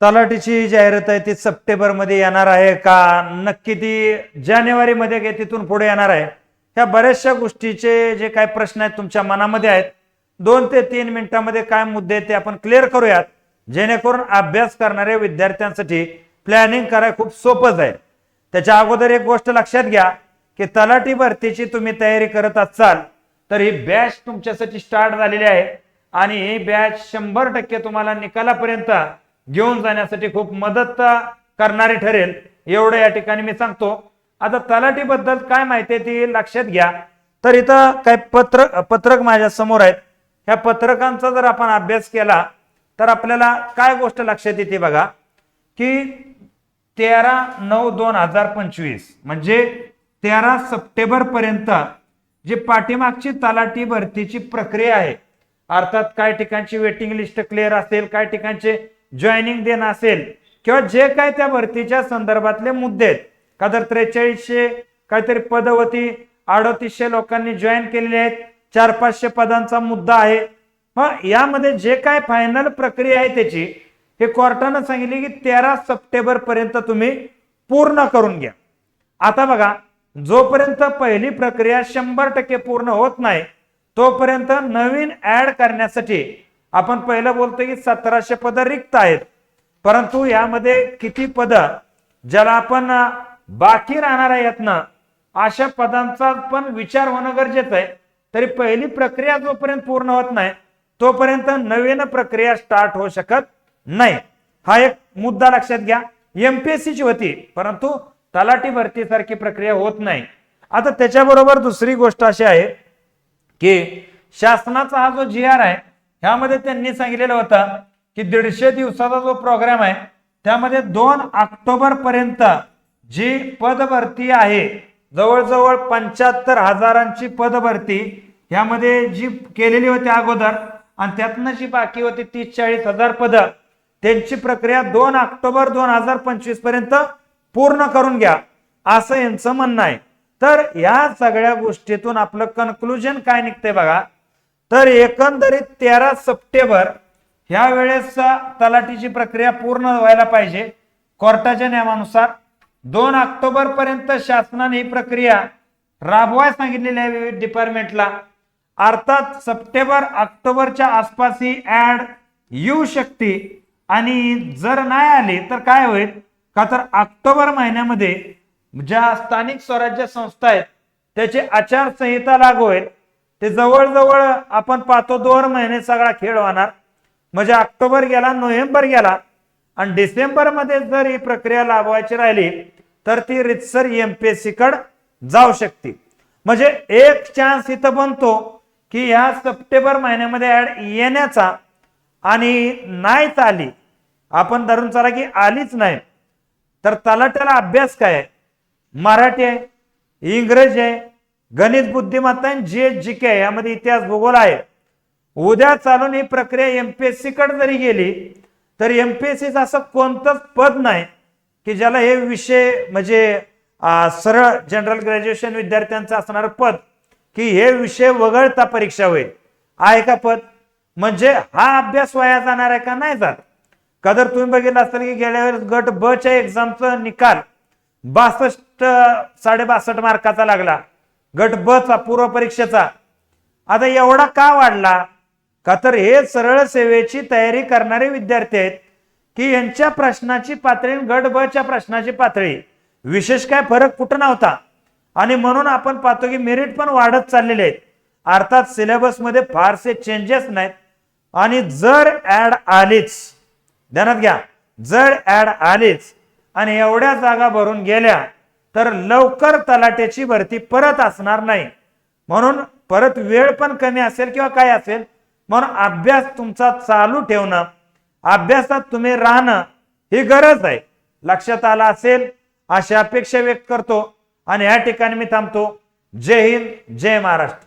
तलाठीची जाहिरात आहे ती सप्टेंबरमध्ये येणार आहे का? नक्की ती जानेवारी मध्ये काय तिथून पुढे येणार आहे? ह्या बऱ्याचशा गोष्टीचे जे काय प्रश्न आहेत तुमच्या मनामध्ये आहेत. दोन ते तीन मिनिटांमध्ये काय मुद्दे आहेत ते आपण क्लिअर करूयात. जेणेकरून अभ्यास करणाऱ्या विद्यार्थ्यांसाठी प्लॅनिंग करायला खूप सोपंच आहे. त्याच्या अगोदर एक गोष्ट लक्षात घ्या की तलाठी भरतीची तुम्ही तयारी करत असाल तर ही बॅच तुमच्यासाठी स्टार्ट झालेली आहे. आणि ही बॅच शंभर टक्के तुम्हाला निकालापर्यंत घेऊन जाण्यासाठी खूप मदत करणारी ठरेल. एवढं या ठिकाणी मी सांगतो. आता तलाठीबद्दल काय माहिती आहे ती लक्षात घ्या. तर इथं काय पत्र पत्रक माझ्यासमोर आहेत. ह्या पत्रकांचा जर आपण अभ्यास केला तर आपल्याला काय गोष्ट लक्षात येते बघा की तेरा नऊ दोन हजार पंचवीस म्हणजे तेरा सप्टेंबर पर्यंत जी पाठीमागची तलाठी भरतीची प्रक्रिया आहे अर्थात काय ठिकाणची वेटिंग लिस्ट क्लिअर असेल काय ठिकाणचे जॉईनिंग देणं असेल किंवा जे काय त्या भरतीच्या संदर्भातले मुद्दे आहेत. का तर त्रेचाळीसशे काहीतरी पदवती अडतीसशे लोकांनी जॉईन केलेले आहेत. चार पाचशे पदांचा मुद्दा आहे. मग यामध्ये जे काय फायनल प्रक्रिया आहे त्याची हे कोर्टानं सांगितले की तेरा सप्टेंबर पर्यंत तुम्ही पूर्ण करून घ्या. आता बघा जोपर्यंत पहिली प्रक्रिया शंभर टक्के पूर्ण होत नाही तोपर्यंत नवीन ऍड करण्यासाठी आपण पहिलं बोलतो की सतराशे पद रिक्त आहेत. परंतु यामध्ये किती पद? ज्याला आपण बाकी राहणार आहेत ना अशा पदांचा पण विचार होणं गरजेचं आहे. तरी पहिली प्रक्रिया जोपर्यंत पूर्ण होत नाही तोपर्यंत नवीन प्रक्रिया स्टार्ट होऊ शकत नाही. हा एक मुद्दा लक्षात घ्या. एमपीएससीची होती परंतु तलाठी भरतीसारखी प्रक्रिया होत नाही. आता त्याच्याबरोबर दुसरी गोष्ट अशी आहे की शासनाचा हा जो जी आर आहे ह्यामध्ये त्यांनी सांगितलेलं होतं की दीडशे दिवसाचा जो प्रोग्राम आहे त्यामध्ये दोन ऑक्टोबर पर्यंत जी पदभरती आहे जवळजवळ पंच्याहत्तर हजारांची पदभरती ह्यामध्ये जी केलेली होती अगोदर आणि त्यातनं जी बाकी होती तीस चाळीस हजार पद त्यांची प्रक्रिया दोन ऑक्टोबर दोन हजार पंचवीसपर्यंत पूर्ण करून घ्या असं यांचं म्हणणं आहे. तर या सगळ्या गोष्टीतून आपलं कन्क्लुजन काय निघतंय बघा तर एकंदरीत तेरा सप्टेंबर ह्या वेळेस तलाठीची प्रक्रिया पूर्ण व्हायला पाहिजे. कोर्टाच्या नियमानुसार दोन ऑक्टोबर पर्यंत शासनाने ही प्रक्रिया राबवाय सांगितलेली आहे विविध डिपार्टमेंटला. अर्थात सप्टेंबर ऑक्टोबरच्या आसपास ही ऍड येऊ शकते आणि जर नाही आली तर काय होईल? का तर ऑक्टोबर महिन्यामध्ये ज्या स्थानिक स्वराज्य संस्था आहेत त्याची आचारसंहिता लागू होईल. ते जवळजवळ आपण पाहतो दोन महिने सगळा खेळ होणार. म्हणजे ऑक्टोबर गेला नोव्हेंबर गेला आणि डिसेंबरमध्ये जर ही प्रक्रिया लाभवायची राहिली तर ती रितसर एमपीएससी कडे जाऊ शकते. म्हणजे एक चान्स इथं बनतो की ह्या सप्टेंबर महिन्यामध्ये ऍड येण्याचा आणि नाहीच आली आपण धरून चला की आलीच नाही तर तलाट्याला अभ्यास काय आहे? मराठी आहे इंग्रजी आहे गणित बुद्धिमत्ता आणि जी एच जी के आहे यामध्ये इतिहास भूगोल आहे. उद्या चालून ही प्रक्रिया एमपीएससी कडे जरी गेली तर एमपीएससीचं असं कोणतंच पद नाही की ज्याला हे विषय म्हणजे सरळ जनरल ग्रॅज्युएशन विद्यार्थ्यांचं असणारं पद की हे विषय वगळता परीक्षा होईल. आहे का पद? म्हणजे हा अभ्यास वाया जाणार आहे का? नाही जात. का जर तुम्ही बघितलं असेल की गेल्या वेळेस गट ब च्या एक्झामचा निकाल बासष्ट साडे बासष्ट मार्काचा लागला. गट ब चा पूर्व परीक्षेचा आता एवढा का वाढला? का तर हे सरळ सेवेची तयारी करणारे विद्यार्थी आहेत की यांच्या प्रश्नाची पातळी गट ब च्या प्रश्नाची पातळी. विशेष काय फरक कुठं नव्हता? आणि म्हणून आपण पाहतो की मेरिट पण वाढत चाललेले आहेत. अर्थात सिलेबसमध्ये फारसे चेंजेस नाहीत. आणि जर ऍड आलीच ध्यानात घ्या जर ऍड आलीच आणि एवढ्या जागा भरून गेल्या तर लवकर तलाट्याची भरती परत असणार नाही. म्हणून परत वेळ पण कमी असेल किंवा काय असेल म्हणून अभ्यास तुमचा चालू ठेवणं अभ्यासात तुम्ही राहणं ही गरज आहे. लक्षात आलं असेल अशी अपेक्षा व्यक्त करतो आणि या ठिकाणी मी थांबतो. जय हिंद जय महाराष्ट्र.